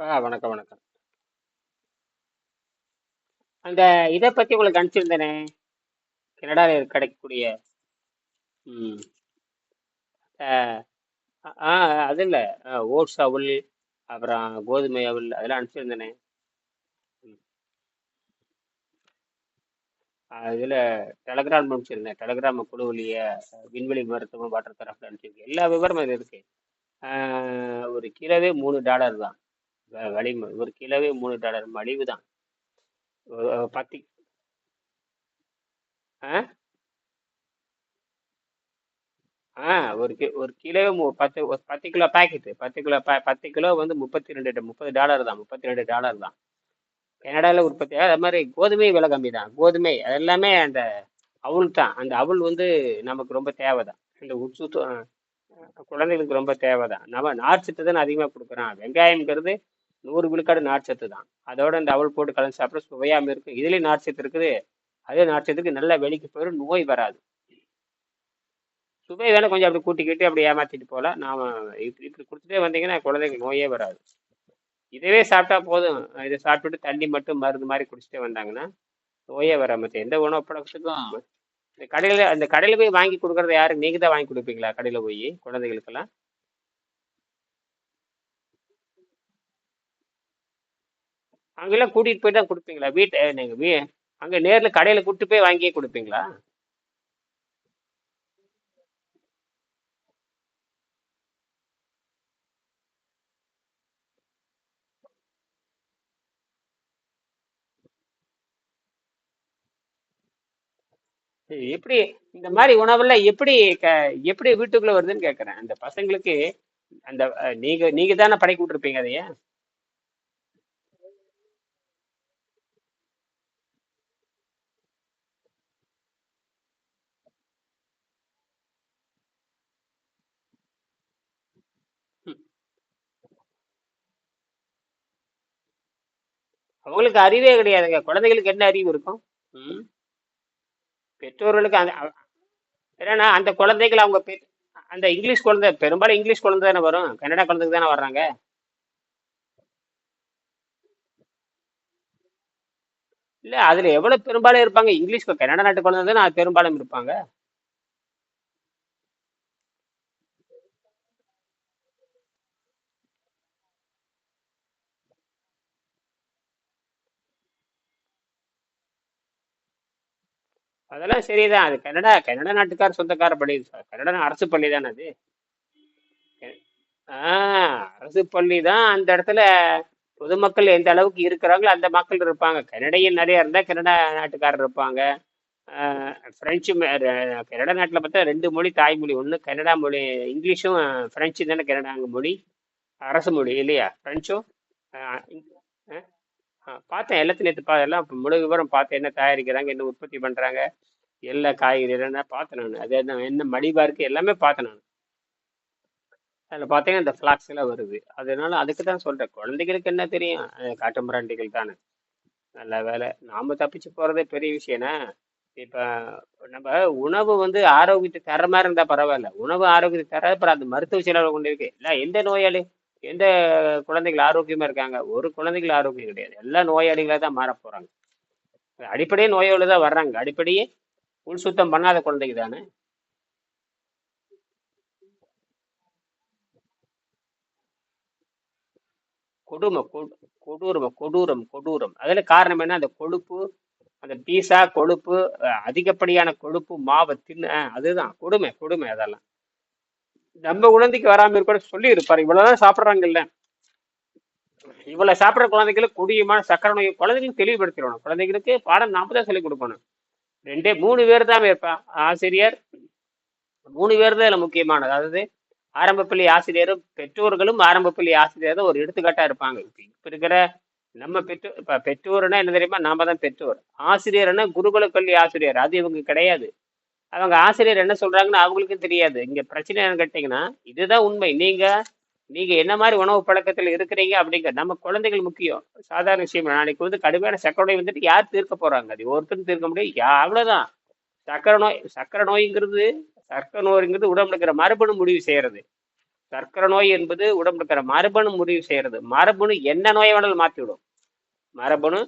ஆ வணக்கம் வணக்கம். அந்த இதை பத்தி உங்களுக்கு அனுப்பிச்சிருந்தேனே கனடாவில் கிடைக்கக்கூடிய ம். ஆ அது இல்லை. ஓட்ஸ் அவல் அப்புறம் கோதுமை அவல் அதெல்லாம் அனுப்பிச்சிருந்தேனே ம். அதில் டெலகிராம் அனுப்பிச்சிருந்தேன். டெலகிராம் குழுவிலேயே விண்வெளி மருத்துவம் வாட்டர் தரப்பில் அனுப்பிச்சிருக்கேன். எல்லா விவரமும் இது இருக்குது ஒரு கிலோவே மூணு டாலர் தான். வலிமை ஒரு கிலோவே மூணு டாலர் மலிவு தான் பத்து ஆ ஆ ஒரு கி ஒரு கிலோ பத்து பத்து கிலோ பாக்கெட்டு பத்து கிலோ பத்து கிலோ வந்து முப்பத்தி ரெண்டு முப்பது டாலர் தான் முப்பத்தி ரெண்டு டாலர் தான். கனடாவில் உற்பத்தி அது மாதிரி கோதுமை விலை கம்மி தான் கோதுமை அது எல்லாமே அந்த அவுல் தான் அந்த அவுல் வந்து நமக்கு ரொம்ப தேவை தான் இந்த உட்சுத்து குழந்தைகளுக்கு ரொம்ப தேவை தான் நம்ம நார்ச்சத்து தான் அதிகமாக கொடுக்குறோம் வெங்காயம்ங்கிறது நூறு விழுக்காடு நார்ச்சத்து தான். அதோட இந்த அவல் போட்டு கலந்து சாப்பிட சுவையாமல் இருக்கும். இதுலேயும் நார்ச்சத்து இருக்குது. அதே நார்ச்சத்துக்கு நல்லா வெளிக்கு போயிடும் நோய் வராது. சுவை வேணா கொஞ்சம் அப்படி கூட்டிக்கிட்டு அப்படி ஏமாத்திட்டு போகலாம். நாம இப்படி இப்படி கொடுத்துட்டே வந்தீங்கன்னா குழந்தைங்க நோயே வராது. இதவே சாப்பிட்டா போதும். இதை சாப்பிட்டுட்டு தண்ணி மட்டும் மருந்து மாதிரி குடிச்சிட்டே வந்தாங்கன்னா நோயே வராம மற்ற எந்த உணவு பழக்கத்துக்கும் இந்த கடையில் அந்த கடையில் போய் வாங்கி கொடுக்குறது யாரு? நீங்கள் தான் வாங்கி கொடுப்பீங்களா? கடையில் போய் குழந்தைகளுக்கெல்லாம்? அங்கெல்லாம் கூட்டிகிட்டு போய் தான் கொடுப்பீங்களா? வீட்டை நீங்கள் வீ அங்கே நேரில் கடையில் கூட்டு போய் வாங்கியே கொடுப்பீங்களா? எப்படி இந்த மாதிரி உணவெல்லாம் எப்படி க எப்படி வீட்டுக்குள்ளே வருதுன்னு கேட்குறேன் அந்த பசங்களுக்கு அந்த நீங்க நீங்க தானே படைக்க விட்டுருப்பீங்க அதையே? அவங்களுக்கு அறிவே கிடையாதுங்க. குழந்தைகளுக்கு என்ன அறிவு இருக்கும்? ம்? பெற்றோர்களுக்கு அந்த அ- என்னன்னா அந்த குழந்தைகள் அவங்க பெ அந்த இங்கிலீஷ் குழந்தை பெரும்பாலும் இங்கிலீஷ் குழந்தை தானே வரும்? கன்னடா குழந்தைக்கு தானே வர்றாங்க? இல்லை அதில் எவ்வளோ பெரும்பாலும் இருப்பாங்க? இங்கிலீஷ் கு- கன்னட நாட்டு குழந்தை தானே பெரும்பாலும் இருப்பாங்க? அதெல்லாம் சரிதான். அது கன்னடா கனடா நாட்டுக்கார சொந்தக்கார பள்ளி கன்னட அரசு பள்ளி தானே அது ஆஹ் அரசு பள்ளி தான் அந்த இடத்துல பொதுமக்கள் எந்த அளவுக்கு இருக்கிறாங்களோ அந்த மக்கள் இருப்பாங்க. கனடியன் நிறைய இருந்தால் கனடா நாட்டுக்காரர் இருப்பாங்க. ஃப்ரெஞ்சு பிரெஞ்சு கனடா நாட்டில் பார்த்தா ரெண்டு மொழி தாய்மொழி ஒன்று கனடா மொழி இங்கிலீஷும் ஃப்ரெஞ்சு தானே கனடாங்க மொழி. அரசு மொழி இல்லையா? ஃப்ரெஞ்சும் பார்த்தேன். எல்லாத்தையும் நேற்று பா எல்லாம் முழு விவரம் பார்த்தேன். என்ன தயாரிக்கிறாங்க என்ன உற்பத்தி பண்ணுறாங்க எல்லா காய்கறி என்ன பார்த்தேன் நான். அது என்ன என்ன மடிவாக இருக்குது எல்லாமே பார்த்தேன் நான். அதில் பார்த்தீங்கன்னா இந்த ஃப்ளாக்ஸ் எல்லாம் வருது. அதனால அதுக்கு தான் சொல்கிறேன் குழந்தைகளுக்கு என்ன தெரியும்? காட்டு மிராண்டிகள் தானே. நல்ல வேலை. நாம் தப்பிச்சு போகிறதே பெரிய விஷயம்னா இப்போ நம்ம உணவு வந்து ஆரோக்கியத்தை தர மாதிரி இருந்தால் பரவாயில்ல. உணவு ஆரோக்கியத்தை தர அப்புறம் அந்த மருத்துவ செலவு கொண்டு இருக்கு. இல்லை எந்த நோயாளி? எந்த குழந்தைகள் ஆரோக்கியமாக இருக்காங்க? ஒரு குழந்தைகள் ஆரோக்கியம் கிடையாது. எல்லா நோயாளிகளாக தான் மாற போகிறாங்க அடிப்படையே நோயோடு தான் வர்றாங்க. அடிப்படையே உள் சுத்தம் பண்ணாத குழந்தைங்க தானே. கொடுமை கொடு கொடூரம் கொடூரம் கொடூரம். அதில் காரணம் என்ன? அந்த கொழுப்பு அந்த பீஸா கொழுப்பு அதிகப்படியான கொழுப்பு மாவை தின்னு அதுதான். கொடுமை கொடுமை அதெல்லாம். நம்ம குழந்தைக்கு வராம இருக்க சொல்லி இருப்பாரு இவ்வளவுதான் சாப்பிட்றாங்கல்ல. இவ்வளவு சாப்பிட்ற குழந்தைகளுக்கு குடியுமான சக்கரை நோய் குழந்தைகளுக்கு தெளிவுபடுத்திடணும். குழந்தைகளுக்கு பாடம் நாம தான் சொல்லிக் கொடுக்கணும். ரெண்டே மூணு பேர் தான் இருப்பான் ஆசிரியர். மூணு பேர் தான் இதுல முக்கியமானது. அதாவது ஆரம்ப பள்ளி ஆசிரியரும் பெற்றோர்களும் ஆரம்ப பள்ளி ஆசிரியர் ஒரு எடுத்துக்காட்டா இருப்பாங்க. இப்ப இருக்கிற நம்ம பெற்றோர் இப்ப பெற்றோர்னா என்ன தெரியுமா? நாம தான் பெற்றோர். ஆசிரியர்னா குருகுல கல்வி ஆசிரியர். அது இவங்க கிடையாது. அவங்க ஆசிரியர் என்ன சொல்றாங்கன்னு அவங்களுக்கும் தெரியாது. இங்க பிரச்சனை என்னன்னு கேட்டீங்கன்னா இதுதான் உண்மை. நீங்க நீங்க என்ன மாதிரி உணவு பழக்கத்தில் இருக்கிறீங்க அப்படிங்கிற நம்ம குழந்தைகள் முக்கியம். சாதாரண விஷயம் நாளைக்கு வந்து கடுமையான சக்கரை நோய் வந்துட்டு யார் தீர்க்க போறாங்க? அது ஒருத்தரும் தீர்க்க முடியும் யா அவ்வளவுதான். சக்கரை நோய் சக்கரை நோய்ங்கிறது சர்க்கரை நோய்ங்கிறது உடம்புல இருக்கிற மரபணு முடிவு செய்யறது. சர்க்கரை நோய் என்பது உடம்புல இருக்கிற மரபணு முடிவு செய்யறது. மரபணு என்ன நோயை வேணாலும் மாற்றிவிடும் மரபணு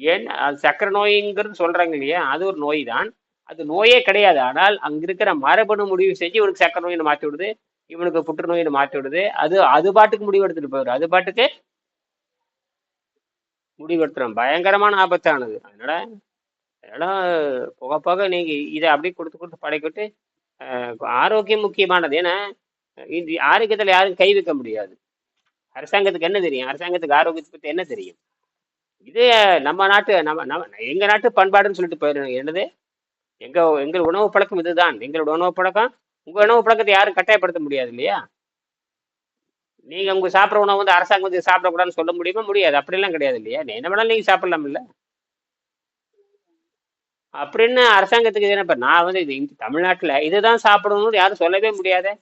ஏன் அது சர்க்கரை நோய்ங்கிறது சொல்றாங்க இல்லையா? அது ஒரு நோய் தான் அது நோயே கிடையாது. ஆனால் அங்கிருக்கிற மரபணு முடிவு செஞ்சு இவனுக்கு சக்கர நோயின்னு மாற்றி விடுது. இவனுக்கு புற்றுநோயின்னு மாற்றி விடுது. அது அது பாட்டுக்கு முடிவு எடுத்துட்டு போயிடும் அது பாட்டுக்கு முடிவெடுத்துறோம் பயங்கரமான ஆபத்தானது. அதனால அதனால போக போக நீங்க இதை அப்படியே கொடுத்து கொடுத்து படைக்கிட்டு ஆரோக்கியம் முக்கியமானது. ஏன்னா இது ஆரோக்கியத்துல யாரும் கை வைக்க முடியாது. அரசாங்கத்துக்கு என்ன தெரியும்? அரசாங்கத்துக்கு ஆரோக்கியத்தை பத்தி என்ன தெரியும்? இது நம்ம நாட்டு நம்ம நம்ம எங்க நாட்டு பண்பாடுன்னு சொல்லிட்டு போயிடணும் என்னது? எங்க எங்கள் உணவு பழக்கம் இதுதான். எங்களோட உணவு பழக்கம் உங்க உணவு பழக்கத்தை யாரும் கட்டாயப்படுத்த முடியாது இல்லையா? நீங்க உங்க சாப்பிட்ற உணவு வந்து அரசாங்கம் வந்து சாப்பிடக்கூடாதுன்னு சொல்ல முடியுமா? முடியாது. அப்படிலாம் கிடையாது இல்லையா? என்ன வேணாலும் நீங்க சாப்பிடலாம் இல்ல? அப்படின்னு அரசாங்கத்துக்கு என்ன நான் வந்து இது இங்க தமிழ்நாட்டுல இதுதான் சாப்பிடணும்னு யாரும் சொல்லவே முடியாதே.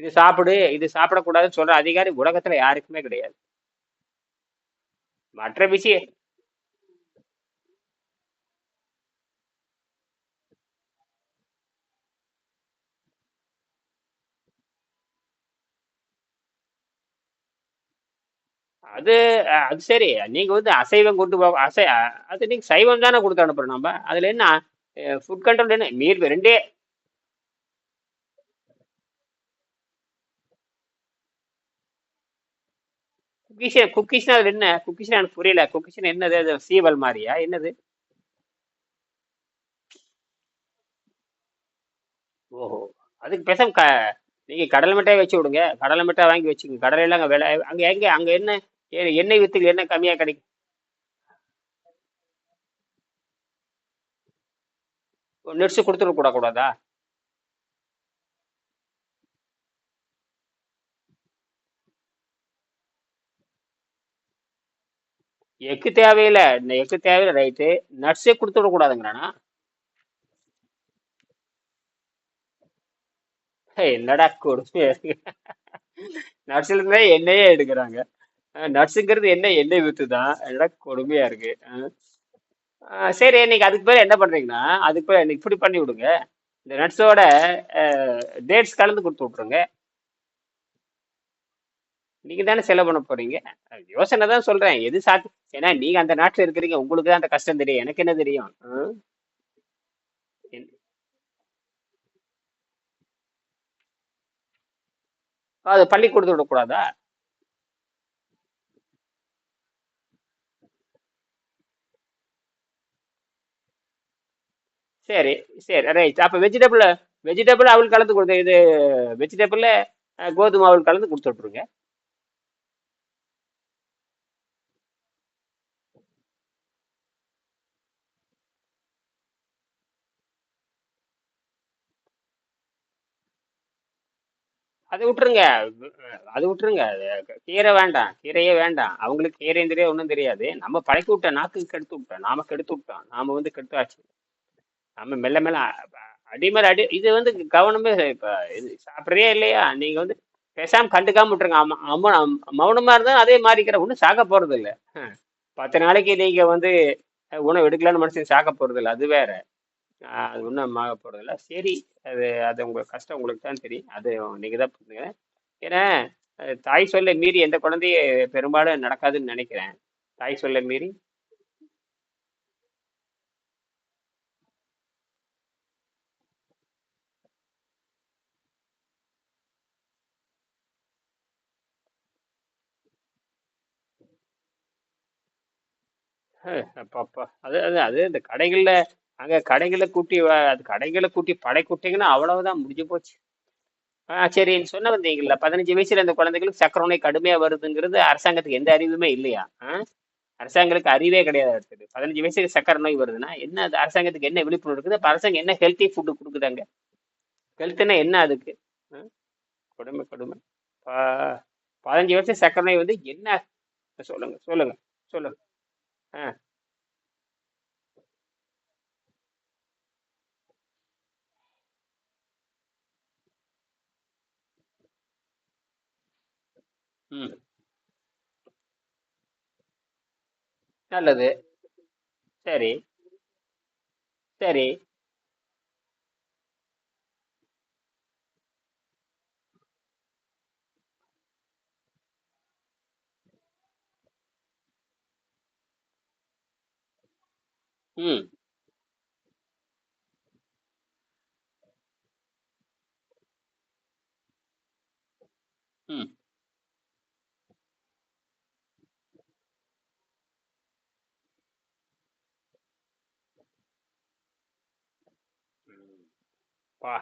இது சாப்பிடு இது சாப்பிடக்கூடாதுன்னு சொல்ற அதிகாரி உலகத்துல யாருக்குமே கிடையாது. மற்ற விஷயம் அது அது சரி. நீங்க வந்து அசைவம் கொண்டு போக அசை அது நீங்க சைவம் தானே கொடுத்து அனுப்புறோம் நம்ம. அதுல என்ன? ஃபுட் கண்ட்ரோல் என்ன? மீர் ரெண்டே. குக்கீஸ் குக்கீஸ்னா அது என்ன? குக்கீஸ்னா எனக்கு புரியல. குக்கீஸ்னா என்னது? அது சீவல் மாதிரியா என்னது? ஓஹோ. அதுக்கு பேசாம க நீங்க கடலை மிட்டாய் வச்சு விடுங்க. கடலை மிட்டாய் வாங்கி வச்சுக்கோங்க. கடலையில அங்க விலை அங்க எங்க அங்க என்ன? எண்ணெய் வித்துக்கு என்ன கம்மியா கிடைக்கும் நெட்ஸ் கொடுத்துட கூட கூடாதா? எக்கு தேவையில்ல. எக்கு தேவையில்ல ரைட்டு நட்ஸே கொடுத்து விடக்கூடாதுங்கிறானா என்னடா கொடுமையா இருக்கு. நட்ஸ்ல இருந்தே எண்ணெயே எடுக்கிறாங்க. நட்ஸுங்கிறது என்ன எண்ணெய் வித்து தான் என்னடா கொடுமையா இருக்கு. சரி இன்னைக்கு அதுக்கு பேர் என்ன பண்றீங்கன்னா அதுக்கு பேர் இன்னைக்கு இப்படி பண்ணி விடுங்க. இந்த நட்ஸோட டேட்ஸ் கலந்து கொடுத்து விட்ருங்க நீங்க தானே செலவு பண்ண போறீங்க. யோசனை தான் சொல்றேன். எது சாத்தி ஏன்னா நீங்க அந்த நாட்டுல இருக்கிறீங்க. உங்களுக்கு தான் அந்த கஷ்டம் தெரியும். எனக்கு என்ன தெரியும்? ஆ? என்- அது பள்ளி கொடுத்து விடக்கூடாதா? சரி சரி. ரைட் அப்ப வெஜிடபிள் வெஜிடபிள் அவள் கலந்து கொடுத்து இது வெஜிடபிள்ல கோதுமை அவள் கலந்து கொடுத்து விட்ருங்க அதை விட்டுருங்க. அது விட்டுருங்க. கீரை வேண்டாம். கீரையே வேண்டாம். அவங்களுக்கு கீரை தெரியாது ஒன்றும் தெரியாது. நம்ம பழக்கி விட்டோம் நாக்கு கெடுத்து விட்டோம். நாம கெடுத்து விட்டோம். நாம வந்து கெடுத்தாச்சு. நம்ம மெல்ல மெல்ல. அ- அடிமேல அடி. இது வந்து கவனமே இப்ப இது சாப்பிட்றே இல்லையா? நீங்க வந்து பேசாம கண்டுக்காம விட்டுருங்க. ஆமா ஆமா மௌனமா இருந்தா அதே மாறிக்கிற ஒன்றும் சாக்க போறது இல்ல. பத்து நாளைக்கு நீங்க வந்து உணவு எடுக்கலான்னு மனுஷன் சாக்க போறது இல்லை. அது வேற. அது ஒன்றும் ஆக போறது இல்ல. சரி அது அது உங்களுக்கு கஷ்டம். உங்களுக்கு தான் தெரியும். அது நீங்க தான் பண்ணுங்க ஏன்னா தாய் சொல்ல மீறி எந்த குழந்தையும் பெரும்பாலும் நடக்காதுன்னு நினைக்கிறேன். தாய் சொல்ல மீறி அப்பப்பா. அது அது அது இந்த கடைகளில் அங்கே கடைகளை கூட்டி வ- அது கடைகளை கூட்டி படை கூட்டிங்கன்னா அவ்வளவுதான் முடிஞ்சு போச்சு. ஆ சரி நீ சொன்ன வந்தீங்கல்ல பதினஞ்சு வயசுல இந்த குழந்தைகளுக்கு சக்கரை நோய் கடுமையா வருதுங்கிறது அரசாங்கத்துக்கு எந்த அறிவுமே இல்லையா? ஆ? அரசாங்கத்துக்கு அறிவே கிடையாது அடுத்தது. பதினஞ்சு வயசுக்கு சக்கரை நோய் வருதுன்னா என்ன அது அரசாங்கத்துக்கு என்ன விழிப்புணர்வு இருக்குது அப்ப அரசாங்கம் என்ன ஹெல்த்தி ஃபுட்டு கொடுக்குதாங்க ஹெல்த்துன்னா என்ன அதுக்கு? ஆ? கொடுமை கொடுமை. பா பதினஞ்சு வருஷம் சக்கரை நோய் வந்து என்ன? சொல்லுங்க சொல்லுங்க சொல்லுங்க. ஆ. ம். நல்லது. சரி. சரி. ம். ம். ம். பா.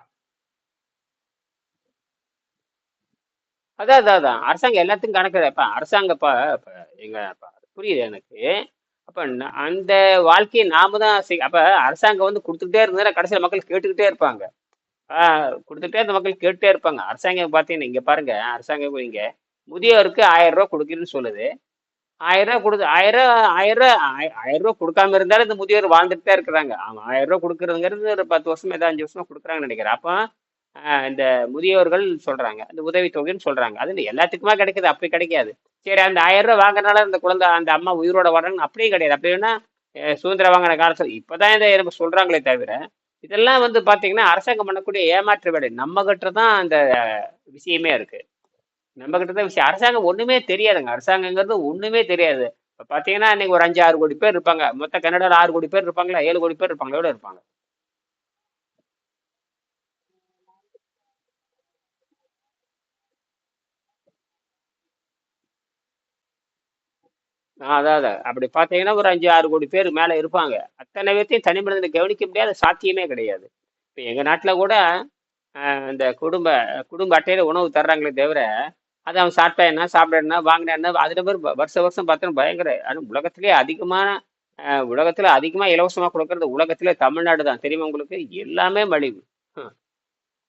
அதான் அதான் அதான். அரசாங்கம் எல்லாத்துக்கும் கணக்கு இப்ப அரசாங்கம் இப்ப இப்ப எங்க இப்ப புரியுது எனக்கு? அப்போ அந்த வாழ்க்கையை நாம தான் அப்போ அரசாங்கம் வந்து கொடுத்துக்கிட்டே இருந்தால் கடைசியில் மக்கள் கேட்டுக்கிட்டே இருப்பாங்க. கொடுத்துட்டே அந்த மக்கள் கேட்டுட்டே இருப்பாங்க. அரசாங்கம் பார்த்தீங்கன்னா இங்கே பாருங்க அரசாங்கம் இங்கே முதியோருக்கு ஆயிரம் ரூபா கொடுக்குறேன்னு சொல்லுது. ஆயிரம் ரூபா கொடுத்து ஆயிரம் ஆயிரம் ஆய- ஆயிரம் ரூபா கொடுக்காம இருந்தாலும் இந்த முதியோர் வாழ்ந்துட்டு தான் இருக்கிறாங்க. அவன் ஆயிரம் ரூபா கொடுக்குறதுங்கிறது ஒரு பத்து வருஷம் ஏதாவது அஞ்சு வருஷமா கொடுக்குறாங்கன்னு நினைக்கிறேன். அப்போ இந்த முதியோர்கள் சொல்றாங்க அந்த உதவித்தொகைன்னு சொல்றாங்க. அது எல்லாத்துக்குமா கிடைக்குது? அப்படி கிடைக்காது. சரி அந்த ஆயிரம் ரூபாய் வாங்குறதுனால அந்த குழந்தை அந்த அம்மா உயிரோட வரணும் அப்படியே கிடையாது. அப்படின்னா சுதந்திரம் வாங்கின காலத்தில் இப்பதான் இதை நம்ம சொல்றாங்களே தவிர இதெல்லாம் வந்து பாத்தீங்கன்னா அரசாங்கம் பண்ணக்கூடிய ஏமாற்று வேலை. நம்ம கிட்ட தான் அந்த விஷயமே இருக்கு. நம்ம கிட்ட தான் விஷயம். அரசாங்கம் ஒண்ணுமே தெரியாதுங்க. அரசாங்கங்கிறது ஒண்ணுமே தெரியாது. இப்போ பார்த்தீங்கன்னா இன்னைக்கு ஒரு அஞ்சு ஆறு கோடி பேர் இருப்பாங்க. மொத்த கன்னடால ஆறு கோடி பேர் இருப்பாங்களா? ஏழு கோடி பேர் இருப்பாங்களா? எவ்வளவு இருப்பாங்க? அதான் அதான். அப்படி பார்த்தீங்கன்னா ஒரு அஞ்சு ஆறு கோடி பேர் மேலே இருப்பாங்க. அத்தனை பேர்த்தையும் தனி மனிதனை கவனிக்க முடியாத சாத்தியமே கிடையாது. இப்போ எங்கள் நாட்டில் கூட இந்த குடும்ப குடும்ப அட்டையில் உணவு தர்றாங்களே தவிர அது அவன் சாப்பிட்டா என்ன சாப்பிட வாங்கினேன்னா வாங்கினா என்ன பேர் வருஷ வருஷம் பார்த்தோன்னா பயங்கர ஆனால் உலகத்திலே அதிகமான உலகத்தில் அதிகமாக இலவசமாக கொடுக்கறது உலகத்திலே தமிழ்நாடு தான். தெரியுமா உங்களுக்கு? எல்லாமே மலிவு.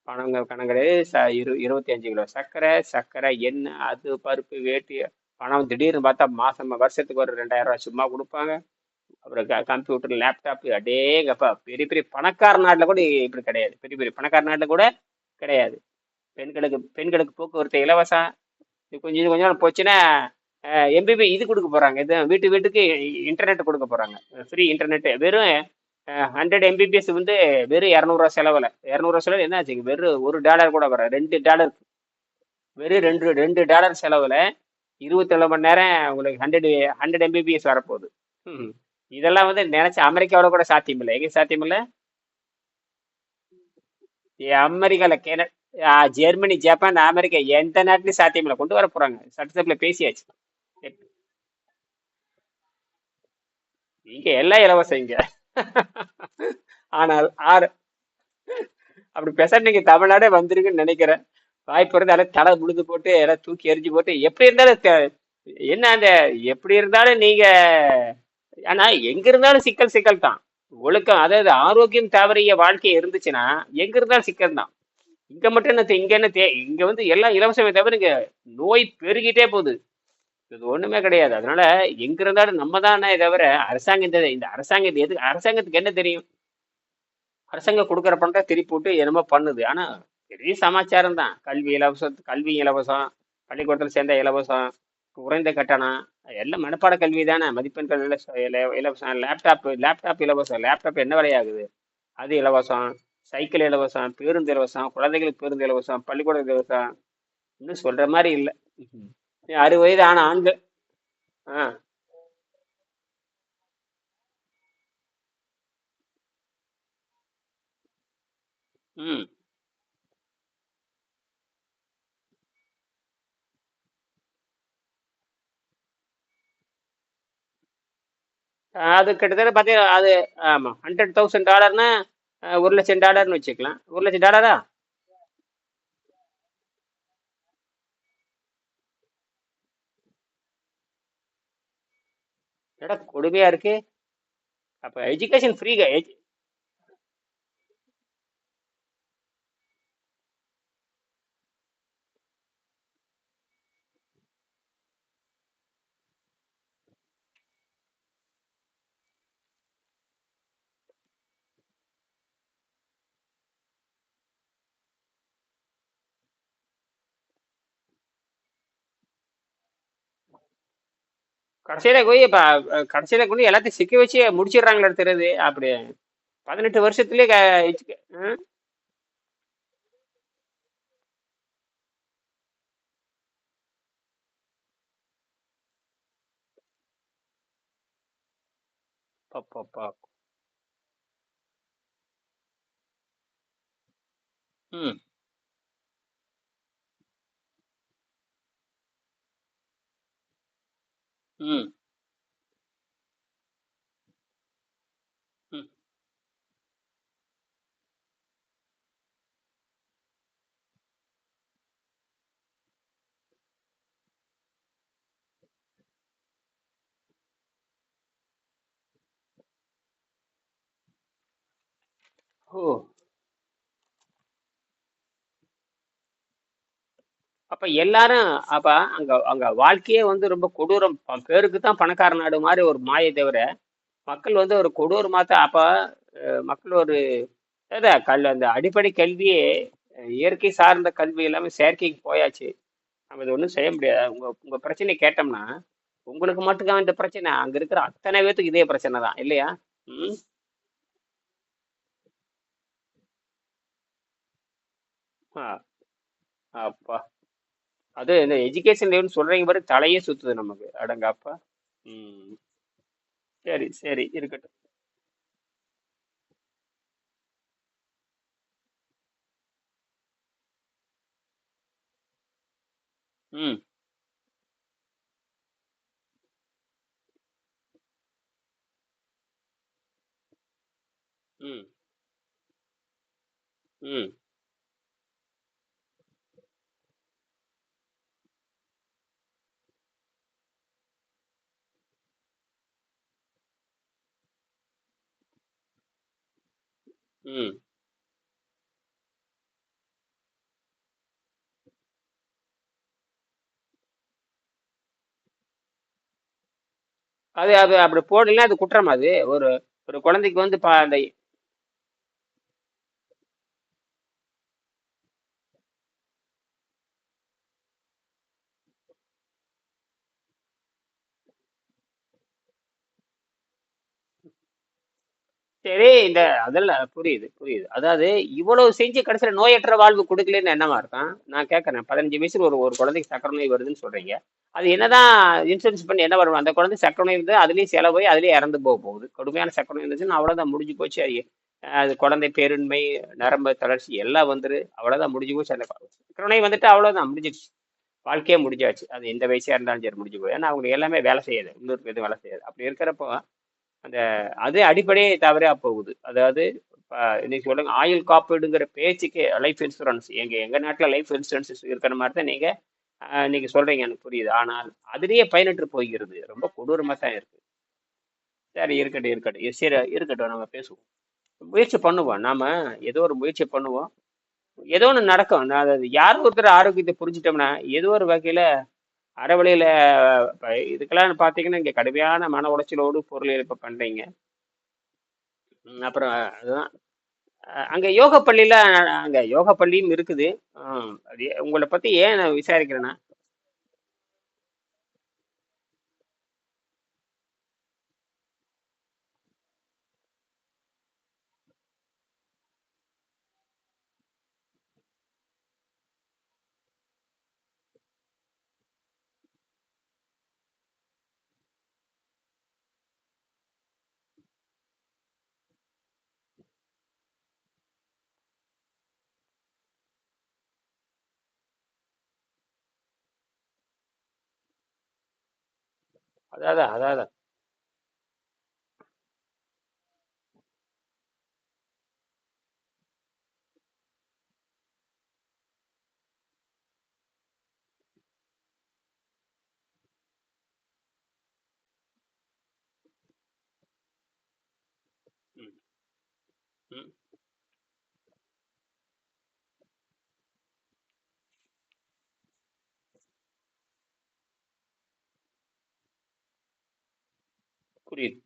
பணங்கள் பணங்க ச இரு இருபத்தி அஞ்சு கிலோ சர்க்கரை சர்க்கரை எண்ணெய் அது பருப்பு வேட்டி பணம் திடீர்னு பார்த்தா மாதம் வருஷத்துக்கு ஒரு ரெண்டாயிரம் ரூபாய் சும்மா கொடுப்பாங்க. அப்புறம் க கம்ப்யூட்டர் லேப்டாப் அடேங்கப்பா பெரிய பெரிய பணக்கார நாட்டில் கூட இப்படி கிடையாது. பெரிய பெரிய பணக்கார நாட்டில் கூட கிடையாது. பெண்களுக்கு பெண்களுக்கு போக்குவரத்து இலவசம். இது கொஞ்சம் கொஞ்ச நாள் போச்சுன்னா எம்பிபி இது கொடுக்க போகிறாங்க இது வீட்டு வீட்டுக்கு இன்டர்நெட் கொடுக்க போகிறாங்க ஃப்ரீ இன்டர்நெட் வெறும் ஹண்ட்ரட் எம்பிபிஎஸ் வந்து வெறும் இரநூறுவா செலவில். இரநூறுவா செலவு என்ன ஆச்சு வெறும் ஒரு டாலர் கூட வர ரெண்டு டாலர் வெறும் ரெண்டு ரெண்டு டாலர் செலவில் இருபத்தேழு மணி நேரம் உங்களுக்கு ஹண்ட்ரட் ஹண்ட்ரட் எம்பிபிஎஸ் வரப்போகுது. இதெல்லாம் வந்து நினைச்ச அமெரிக்காவோட கூட சாத்தியம் இல்லை. எங்க சாத்தியம் இல்லை? அமெரிக்கால கென ஜெர்மனி ஜப்பான் அமெரிக்கா எந்த நாட்டிலும் சாத்தியம் இல்லை. கொண்டு வர போறாங்க. சட்டசபையில பேசியாச்சு. இங்க எல்லாம் இலவசம் இங்க ஆனால் ஆறு. அப்படி பேச நீங்க தமிழ்நாடே வந்துருக்குன்னு நினைக்கிறேன். வாய்ப்பு இருந்து எல்லாம் தலை முழுது போட்டு எல்லாம் தூக்கி எரிஞ்சு போட்டு எப்படி இருந்தாலும் என்ன அந்த எப்படி இருந்தாலும் நீங்க ஆனா எங்க இருந்தாலும் சிக்கல் சிக்கல் தான். ஒழுக்கம் அதாவது ஆரோக்கியம் தவறிய வாழ்க்கை இருந்துச்சுன்னா எங்க இருந்தாலும் சிக்கல் தான். இங்க மட்டும் என்ன இங்க என்ன தே இங்க வந்து எல்லாம் இலவசமே தவிர இங்க நோய் பெருகிட்டே போகுது. இது ஒண்ணுமே கிடையாது. அதனால எங்க இருந்தாலும் நம்ம தானே தவிர அரசாங்கம் இந்த இந்த அரசாங்கம் எதுக்கு அரசாங்கத்துக்கு என்ன தெரியும்? அரசாங்கம் கொடுக்குற பணத்தை திருப்பி போட்டு என்னமோ பண்ணுது. ஆனா பெரிய சமாச்சாரம் தான் கல்வி இலவசம் கல்வி இலவசம் பள்ளிக்கூடத்தில் சேர்ந்த இலவசம் குறைந்த கட்டணம் எல்லாம் மனப்பாட கல்வி தானே மதிப்பெண்கள் இலவசம் லேப்டாப் லேப்டாப் இலவசம் லேப்டாப் என்ன விலையாகுது? அது இலவசம் சைக்கிள் இலவசம் பேருந்து இலவசம் குழந்தைகளுக்கு பேருந்து இலவசம் பள்ளிக்கூட இலவசம் இன்னும் சொல்ற மாதிரி இல்லை. அறுபது வயது ஆன ஆண்கள் ஆ. ம். அது கிட்டத்தட்ட பார்த்தீங்கன்னா அது ஆமாம் ஹண்ட்ரட் தௌசண்ட் டாலர்னா ஒரு லட்சம் டாலர்னு வச்சுக்கலாம். ஒரு லட்சம் டாலரா என்னடா கொடுமையா இருக்கு. அப்போ எஜுகேஷன் ஃப்ரீ கடைசியில போய் இப்போ கடைசியில கொண்டு எல்லாத்தையும் சிக்க வச்சு முடிச்சிடுறாங்களே தெரியுது. அப்படி பதினெட்டு வருஷத்துலயே பாப்பா ம். பப்பப்பா ம் ம் ம் ஓ அப்ப எல்லாரும் அப்ப அங்க அங்க வாழ்க்கையே வந்து ரொம்ப கொடூரம். ப- பேருக்கு தான் பணக்கார நாடு மாதிரி ஒரு மாயை தவிர மக்கள் வந்து ஒரு கொடூரமா தான் அப்ப மக்கள் ஒரு கல் அந்த அடிப்படை கல்வியே இயற்கை சார்ந்த கல்வி எல்லாமே செயற்கைக்கு போயாச்சு. நம்ம இது ஒன்றும் செய்ய முடியாது. உங்க உங்க பிரச்சனை கேட்டோம்னா உங்களுக்கு மட்டும்தான் இந்த பிரச்சனை. அங்க இருக்கிற அத்தனை பேத்துக்கு இதே பிரச்சனை தான். இல்லையா? ம்? ஆ, அப்பா. அது இந்த எஜுகேஷன் லெவல் சொல்றீங்க பாரு தலையே சுத்துது நமக்கு. அடங்காப்பா. ம். சரி சரி இருக்கட்டும். ம். ம். ம். ம். அது அது அப்படி போடலாம் அது குற்றம் அது. ஒரு ஒரு குழந்தைக்கு வந்து பா அந்த சரி இந்த அதெல்லாம் புரியுது புரியுது. அதாவது இவ்வளவு செஞ்சு கடைசியில் நோயற்ற வாழ்வு கொடுக்கலன்னு என்னவா இருக்கும் நான் கேட்கறேன் பதினஞ்சு வயசுல ஒரு ஒரு குழந்தைக்கு சக்கரை நோய் வருதுன்னு சொல்றீங்க. அது என்னதான் இன்சூரன்ஸ் பண்ணி என்ன வரும் அந்த குழந்தை சக்கரை நோய் வந்து அதுலேயும் செலவு அதுலேயும் இறந்து போக போகுது. கடுமையான சக்கரை நோய் இருந்துச்சுன்னா அவ்வளோதான் முடிஞ்சு போச்சு. அது அது குழந்தை பேருண்மை நரம்பு தளர்ச்சி எல்லாம் வந்துரு அவ்வளோதான் முடிஞ்சு போச்சு. அந்த சக்கரை நோய் வந்துட்டு அவ்வளோதான் முடிஞ்சிடுச்சு. வாழ்க்கையே முடிஞ்சாச்சு. அது எந்த வயசாக இருந்தாலும் சரி முடிஞ்சு போய் ஏன்னா அவங்க எல்லாமே வேலை செய்யாது. இன்னொரு எதுவும் வேலை செய்யாது. அப்படி இருக்கிறப்போ அந்த அது அடிப்படையே தவறாக போகுது. அதாவது இன்னைக்கு சொல்லுங்க ஆயுள் காப்பீடுங்கிற பேச்சுக்கே லைஃப் இன்சூரன்ஸ் எங்க எங்க நாட்டில் லைஃப் இன்சூரன்ஸ் இருக்கிற மாதிரி தான் நீங்க ஆஹ், நீங்க சொல்றீங்க எனக்கு புரியுது. ஆனால் அதுலேயே பயனற்று போகிறது. ரொம்ப கொடூரமாக தான் இருக்கு. சரி இருக்கட்டும் இருக்கட்டும். சரி இருக்கட்டும் நம்ம பேசுவோம். முயற்சி பண்ணுவோம். நாம ஏதோ ஒரு முயற்சி பண்ணுவோம். ஏதோ ஒன்று நடக்கும். நான் அதாவது யார் ஒருத்தர் ஆரோக்கியத்தை புரிஞ்சிட்டோம்னா ஏதோ ஒரு வகையில அறவழியில இதுக்கெல்லாம் பாத்தீங்கன்னா இங்க கடுமையான மன உளைச்சலோடு பொருள் எழுப்ப பண்றீங்க. அப்புறம் அதுதான். அங்கே அங்க யோகா பள்ளியில அங்க யோகா பள்ளியும் இருக்குது அது உங்களை பத்தி ஏன் நான் விசாரிக்கிறேன்னா அதாவது அதாவது ம், ம், புரியுது.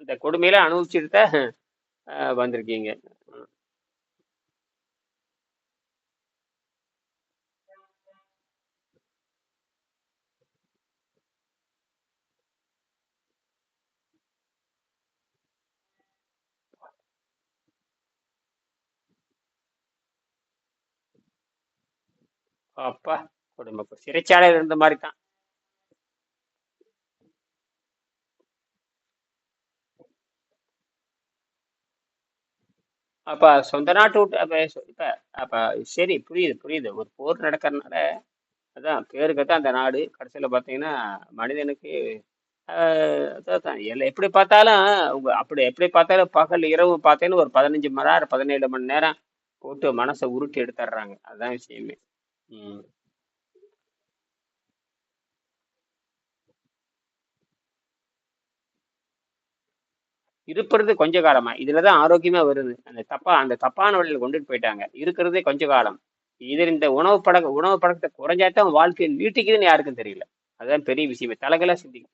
அந்த கொடுமையில அனுபவிச்சுட்டு தான் வந்திருக்கீங்க. அப்பா கொடுமை சிறைச்சாலையில் இருந்த மாதிரி தான் அப்ப சொந்த நாட்டு விட்டு அப்ப சொ- இப்ப அப்ப சரி புரியுது புரியுது. ஒரு போர் நடக்கறதுனால அதான் பேருக்கு தான் அந்த நாடு. கடைசியில பாத்தீங்கன்னா மனிதனுக்கு ஆஹ் அதான் எல்லாம் எப்படி பார்த்தாலும் உங்க அப்படி எப்படி பார்த்தாலும் பகல் இரவு பார்த்தேன்னு ஒரு பதினஞ்சு மணி நேரம் பதினேழு மணி நேரம் போட்டு மனசை உருட்டி எடுத்துடுறாங்க அதான் விஷயமே. ம். இருப்புறது கொஞ்ச காலமா. இதுலதான் ஆரோக்கியமா வருது. அந்த தப்பா அந்த தப்பான வழியில கொண்டுட்டு போயிட்டாங்க. இருக்கிறதே கொஞ்ச காலம். இதில் இந்த உணவு பழக்க உணவு பழக்கத்தை குறைஞ்சாதான் வாழ்க்கையை நீட்டிக்குதுன்னு யாருக்கும் தெரியல. அதுதான் பெரிய விஷயமே. தலைகளா சிந்திக்கும்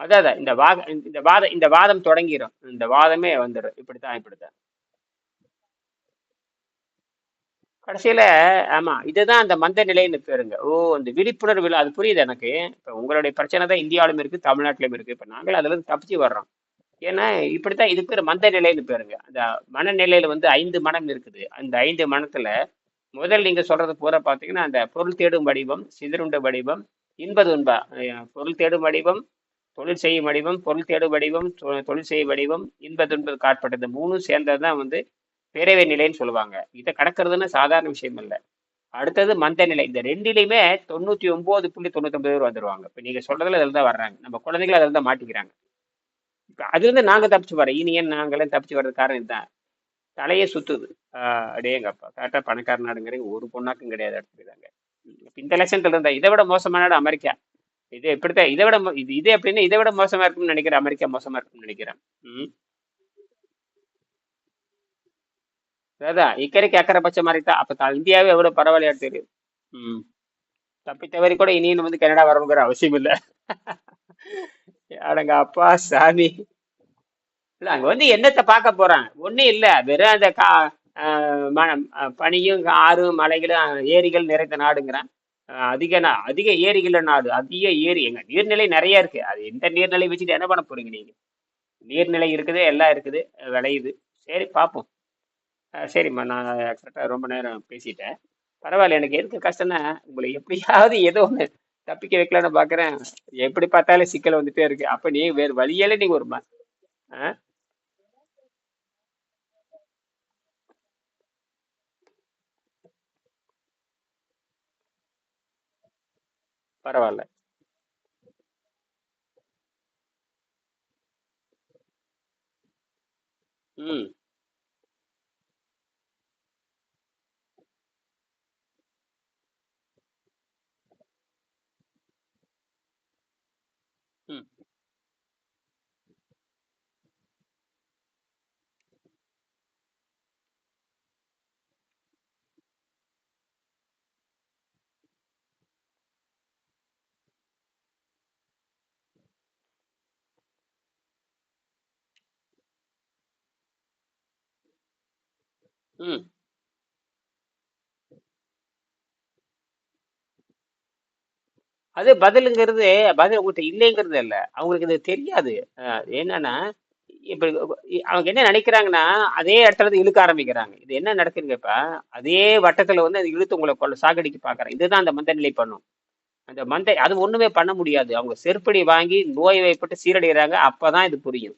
அதான் அதான் இந்த வாதம் இந்த வாதம் இந்த வாதம் தொடங்கிரும். இந்த வாதமே வந்துடும் இப்படித்தான் இப்படித்தான். கடைசியில ஆமா இதுதான் அந்த மந்த நிலைன்னு பேருங்க. ஓ அந்த விழிப்புணர்வு இல்லை அது புரியுது எனக்கு? இப்ப உங்களுடைய பிரச்சனை தான் இந்தியாவிலும் இருக்கு தமிழ்நாட்டிலும் இருக்கு. இப்ப நாங்களும் அதுல இருந்து தப்பிச்சு வர்றோம். ஏன்னா இப்படித்தான் இது பேர் மந்த நிலைன்னு பேருங்க. அந்த மனநிலையில வந்து ஐந்து மனம் இருக்குது. அந்த ஐந்து மனத்துல முதல் நீங்க சொல்றது பூரா பாத்தீங்கன்னா அந்த பொருள் தேடும் வடிவம் சிதறுண்ட வடிவம் இன்பது உண்பா பொருள் தேடும் வடிவம் தொழில் செய்யும் வடிவம் பொருள் தேடும் வடிவம் தொ- தொழில் செய்யும் வடிவம் இன்பது உண்பது காட்பட்டது மூணும் சேர்ந்தது தான் வந்து பேரவை நிலைன்னு சொல்லுவாங்க. இதை கடக்கிறதுன்னு சாதாரண விஷயம் இல்லை. அடுத்தது மந்த நிலை. இந்த ரெண்டிலையுமே தொண்ணூத்தி ஒன்பது புள்ளி தொண்ணூத்தொம்பது பேர் வந்துருவாங்க. இப்போ நீங்க சொல்றதுல அதில் தான் வர்றாங்க. நம்ம குழந்தைகள் அதில் தான் மாட்டிக்கிறாங்க. இப்போ அதுலேருந்து நாங்க தப்பிச்சு வரோம் இனியன் நாங்களே தப்பிச்சு வர்றது காரணம் இதுதான். தலையே சுத்துது. ஆஹ் அடேங்கப்பா. கரெக்டாக பணக்கார நாடுங்கிறீங்க. ஒரு பொண்ணாக்கும் கிடையாது எடுத்துக்கிறாங்க இந்த லட்சத்தில் இருந்தா இதை விட மோசமான நாடு அமெரிக்கா. இது எப்படித்தான் இதை விட இது இது எப்படின்னா இதை விட மோசமா இருக்கும்னு நினைக்கிறேன். அமெரிக்கா மோசமா இருக்கும்னு நினைக்கிறேன். ம். அதான் இக்கரைக்கு அக்கறை பச்சை மாதிரி தான் அப்போ இந்தியாவே எவ்வளோ பரவாயில்லையா தெரியும் ம். தப்பி தவறி கூட இனியும் வந்து கனடா வரணுங்கிற அவசியம் இல்லை. அடங்க அப்பா சாமி. இல்ல அங்க வந்து என்னத்தை பார்க்க போறாங்க ஒன்றும் இல்ல. வெறும் அந்த கா பனியும் ஆறும் மலைகளும் ஏரிகள் நிறைந்த நாடுங்கிறான். அதிக நா- அதிக ஏரிகள் நாடு அதிக ஏரி. எங்க நீர்நிலை நிறைய இருக்கு. அது எந்த நீர்நிலை வச்சுட்டு என்ன பண்ண போறீங்க நீங்க? நீர்நிலை இருக்குது எல்லாம் இருக்குது விளையுது. சரி பார்ப்போம். சரிம்மா நான் கரெக்டாக ரொம்ப நேரம் பேசிட்டேன். பரவாயில்ல எனக்கு எதுக்கு கஷ்டம்னா உங்களை எப்படியாவது ஏதோ ஒன்று தப்பிக்க வைக்கலான்னு பார்க்குறேன் எப்படி பார்த்தாலும் சிக்கல் வந்துட்டே இருக்கு. அப்போ நீ வேறு வழியால நீங்கள் ஒரு ம- ஆ பரவாயில்ல ம் ம் ம். அது பதிலுங்கிறது பதில் உங்கள்கிட்ட இல்லைங்கிறது இல்லை. அவங்களுக்கு இது தெரியாது. அஹ் என்னன்னா இப்ப அவங்க என்ன நினைக்கிறாங்கன்னா அதே இடத்துல இருந்து இழுக்க ஆரம்பிக்கிறாங்க. இது என்ன நடக்குதுங்க இப்ப அதே வட்டத்துல வந்து அது இழுத்து உங்களை கொள்ள சாகடிக்க பாக்குறாங்க. இதுதான் அந்த மந்த நிலை பண்ணும். அந்த மந்தை அது ஒண்ணுமே பண்ண முடியாது. அவங்க செருப்படி வாங்கி நோய் வைப்பட்டு சீரடைகிறாங்க. அப்பதான் இது புரியும்.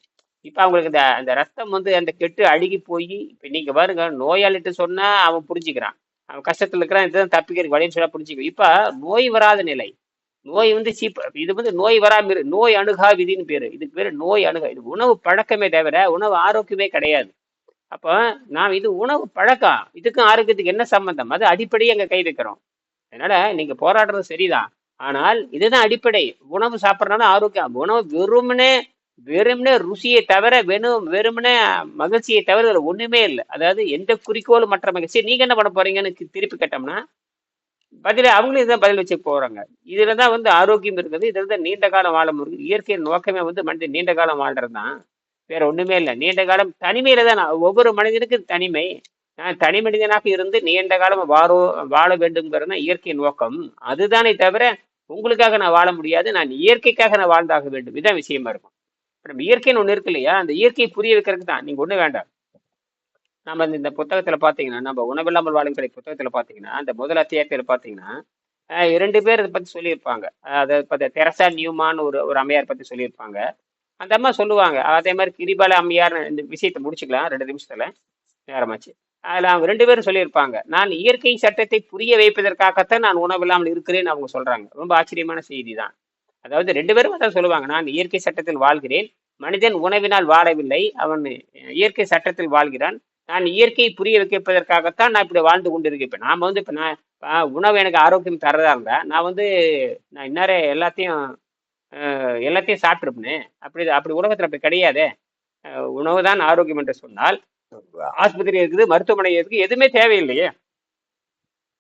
இப்போ அவங்களுக்கு இந்த அந்த ரத்தம் வந்து அந்த கெட்டு அழுகி போய் இப்போ நீங்கள் பாருங்க நோயாளிட்டு சொன்னால் அவன் புரிஞ்சுக்கிறான். அவன் கஷ்டத்தில் இருக்கிறான் இதுதான் தப்பிக்கிறதுக்கு வழின்னு சொன்னால் புரிஞ்சுக்க இப்போ நோய் வராத நிலை. நோய் வந்து சீப் இது வந்து நோய் வராம இரு நோய் அணுகா விதின்னு பேர். இதுக்கு பேர் நோய் அணுகா. இது உணவு பழக்கமே தவிர உணவு ஆரோக்கியமே கிடையாது. அப்போ நாம் இது உணவு பழக்கம். இதுக்கும் ஆரோக்கியத்துக்கு என்ன சம்பந்தம்? அது அடிப்படையே எங்கள் கை வைக்கிறோம். அதனால நீங்க போராடுறது சரிதான். ஆனால் இதுதான் அடிப்படை. உணவு சாப்பிட்றதுனால ஆரோக்கியம். உணவு வெறுமனே வெறுமனே ருசியை தவிர வெறும் வெறுமனே மகிழ்ச்சியை தவிர இதில் ஒன்றுமே இல்லை. அதாவது எந்த குறிக்கோளும் மற்ற மகிழ்ச்சி நீங்கள் என்ன பண்ண போறீங்கன்னு திருப்பி கேட்டோம்னா பதில அவங்களும் இதுதான் பதில் வச்சு போகிறாங்க இதில் தான் வந்து ஆரோக்கியம் இருக்குது. இதில் தான் நீண்ட காலம் வாழ முடியும் இயற்கையின் நோக்கமே வந்து மனிதன் நீண்ட காலம் வாழ்றது தான். வேற ஒன்றுமே இல்லை. நீண்ட காலம் தனிமையில தான் நான் ஒவ்வொரு மனிதனுக்கும் தனிமை. நான் தனி மனிதனாக இருந்து நீண்ட காலம் வாழோ வாழ வேண்டும்ங்கிறது தான் இயற்கையின் நோக்கம். அதுதானே தவிர உங்களுக்காக நான் வாழ முடியாது. நான் இயற்கைக்காக நான் வாழ்ந்தாக வேண்டும். இதுதான் விஷயமா இருக்கும். நம்ம இயற்கைன்னு ஒன்று இருக்கு இல்லையா? அந்த இயற்கையை புரிய வைக்கிறதுக்கு தான். நீங்கள் ஒன்று வேண்டாம். நம்ம இந்த இந்த பார்த்தீங்கன்னா நம்ம உணவில்லாமல் வாழும் புத்தகத்தில் பார்த்தீங்கன்னா அந்த முதல் அத்தியாயத்தில் பார்த்தீங்கன்னா இரண்டு பேர் இதை பற்றி சொல்லியிருப்பாங்க. அதை பற்றி தெரசா நியூமான்னு ஒரு ஒரு அம்மையார் பற்றி சொல்லியிருப்பாங்க. அந்த அம்மா சொல்லுவாங்க அதே மாதிரி கிரிபால அம்மையார் இந்த விஷயத்தை முடிச்சுக்கலாம் ரெண்டு நிமிஷத்தில். நேரமாச்சு. அதில் அவங்க ரெண்டு பேரும் சொல்லியிருப்பாங்க நான் இயற்கை சட்டத்தை புரிய வைப்பதற்காகத்தான் நான் உணவில்லாமல் இருக்கிறேன்னு அவங்க சொல்கிறாங்க ரொம்ப ஆச்சரியமான செய்தி தான். அதாவது ரெண்டு பேரும் அதான் சொல்லுவாங்க நான் இயற்கை சட்டத்தில் வாழ்கிறேன் மனிதன் உணவினால் வாழவில்லை அவன் இயற்கை சட்டத்தில் வாழ்கிறான். நான் இயற்கையை புரிய வைப்பதற்காகத்தான் நான் இப்படி வாழ்ந்து கொண்டிருக்கேன் இப்போ நாம வந்து இப்போ நான் உணவு எனக்கு ஆரோக்கியம் தரதா இருந்தா நான் வந்து நான் இன்னார எல்லாத்தையும் எல்லாத்தையும் சாப்பிட்ருப்பேனே அப்படி அப்படி உலகத்தில் அப்படி கிடையாதே. உணவு தான் ஆரோக்கியம் என்று சொன்னால் ஆஸ்பத்திரி இருக்குது மருத்துவமனை இருக்குது எதுவுமே தேவையில்லையே.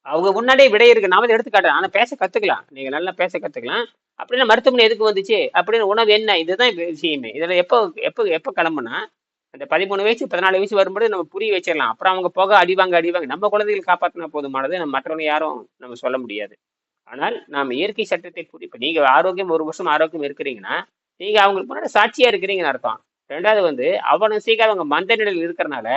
அவங்க முன்னாடியே விடை இருக்கு. நாம எடுத்துக்காட்டேன் ஆனால் பேச கற்றுக்கலாம் நீங்கள் நல்லா பேச கற்றுக்கலாம் அப்படின்னா மருத்துவமனை எதுக்கு வந்துச்சு? அப்படின்னு உணவு என்ன? இதுதான் விஷயமே. இதில் எப்போ எப்போ எப்போ கிளம்புனா அந்த பதிமூணு வயசு பதினாலு வயசு வரும்போது நம்ம புரிய வச்சிடலாம். அப்புறம் அவங்க போக அடிவாங்க அடிவாங்க. நம்ம குழந்தைகள் காப்பாற்றினா போதுமானது நம்ம மற்றவங்க யாரும் நம்ம சொல்ல முடியாது. ஆனால் நாம் இயற்கை சட்டத்தை புரி இப்போ நீங்கள் ஆரோக்கியம் ஒரு வருஷம் ஆரோக்கியம் இருக்கிறீங்கன்னா நீங்கள் அவங்களுக்கு முன்னாடி சாட்சியாக இருக்கிறீங்கன்னு அர்த்தம். ரெண்டாவது வந்து அவனும் சீக்கிரம் அவங்க மந்த நிலையில் இருக்கிறனால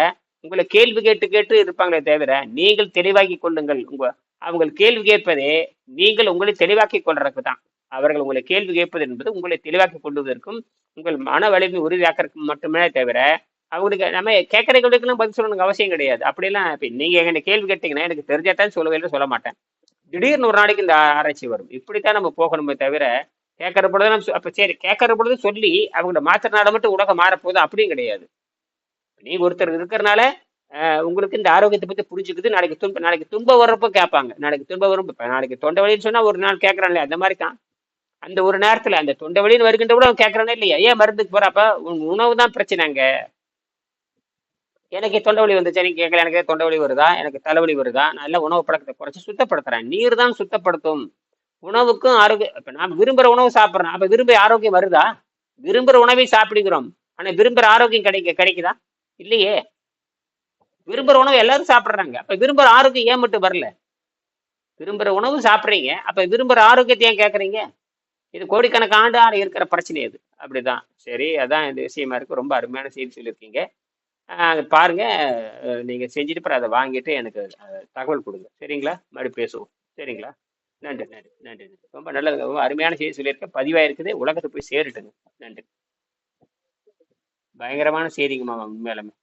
உங்களை கேள்வி கேட்டு கேட்டு இருப்பாங்களே தவிர நீங்கள் தெளிவாக்கி கொள்ளுங்கள். உங்க அவங்க கேள்வி கேட்பதே நீங்கள் உங்களை தெளிவாக்கி கொள்றதுக்கு தான் அவர்கள் உங்களை கேள்வி கேட்பது என்பது உங்களை தெளிவாக்கி கொள்வதற்கும் உங்கள் மன வலிமை உறுதியாக்கிறதுக்கு மட்டுமே தவிர அவங்களுக்கு நம்ம கேட்குற கேள்விக்கெல்லாம் பதில் சொல்லணுங்க அவசியம் கிடையாது. அப்படிலாம் இப்போ நீங்கள் என்ன கேள்வி கேட்டீங்கன்னா எனக்கு தெரிஞ்சாதான் சொல்லுவேன் சொல்ல மாட்டேன். திடீர்னு ஒரு நாளைக்கு இந்த ஆராய்ச்சி வரும். இப்படித்தான் நம்ம போகணுமே தவிர கேட்கற பொழுது நம்ம அப்போ சரி கேட்கற பொழுது சொல்லி அவங்களோட மாத்திரனால மட்டும் உலகம் மாறப்போகுது அப்படியும் கிடையாது. நீங்கள் ஒருத்தர் இருக்கிறனால உங்களுக்கு இந்த ஆரோக்கியத்தை பற்றி புரிஞ்சுக்குது. நாளைக்கு துன்ப நாளைக்கு துன்பம் வர்றப்போ கேட்பாங்க. நாளைக்கு துன்பம் வரும் நாளைக்கு தொண்டை வலின்னு சொன்னால் ஒரு நாள் கேட்குறாங்களே அந்த மாதிரி தான். அந்த ஒரு நேரத்துல அந்த தொண்டை வலின்னு வருகின்ற கூட அவன் கேட்கறானே இல்லையா? ஏன் மருந்துக்கு போறப்ப உன் உணவு தான் பிரச்சனைங்க எனக்கு தொண்டை வலி வந்துச்சு. நீங்க கேட்கல எனக்கு தொண்டை வலி வருதா? எனக்கு தலைவலி வருதா? நான் எல்லாம் உணவு பழக்கத்தை குறைச்சு சுத்தப்படுத்துறேன். நீர் தான் சுத்தப்படுத்தும். உணவுக்கும் ஆரோக்கியம் இப்ப நான் விரும்புற உணவு சாப்பிட்றேன். அப்ப விரும்பி ஆரோக்கியம் வருதா? விரும்புற உணவை சாப்பிடுகிறோம். ஆனா விரும்புற ஆரோக்கியம் கிடைக்க கிடைக்குதா? இல்லையே. விரும்புற உணவு எல்லாரும் சாப்பிடுறாங்க. அப்ப விரும்புற ஆரோக்கியம் ஏன் மட்டும் வரல? விரும்புற உணவு சாப்பிட்றீங்க. அப்ப விரும்புற ஆரோக்கியத்தை ஏன் கேட்குறீங்க இது கோடிக்கணக்கான ஆண்டு இருக்கிற பிரச்சனை இது. அப்படிதான். சரி அதான் இந்த விஷயமா இருக்கு. ரொம்ப அருமையான செய்தி சொல்லியிருக்கீங்க. அதை பாருங்க. நீங்க செஞ்சுட்டு அப்புறம் அதை வாங்கிட்டு எனக்கு தகவல் கொடுங்க. சரிங்களா? மறுபடியும் பேசுவோம். சரிங்களா? நன்றி நன்றி நன்றி நன்றி. ரொம்ப நல்லது. ரொம்ப அருமையான செய்தி சொல்லியிருக்கேன் பதிவாயிருக்குது உலகத்தை போய் சேருட்டுங்க. நன்றி. பயங்கரமான செய்திங்கம்மா உண்மையிலுமே.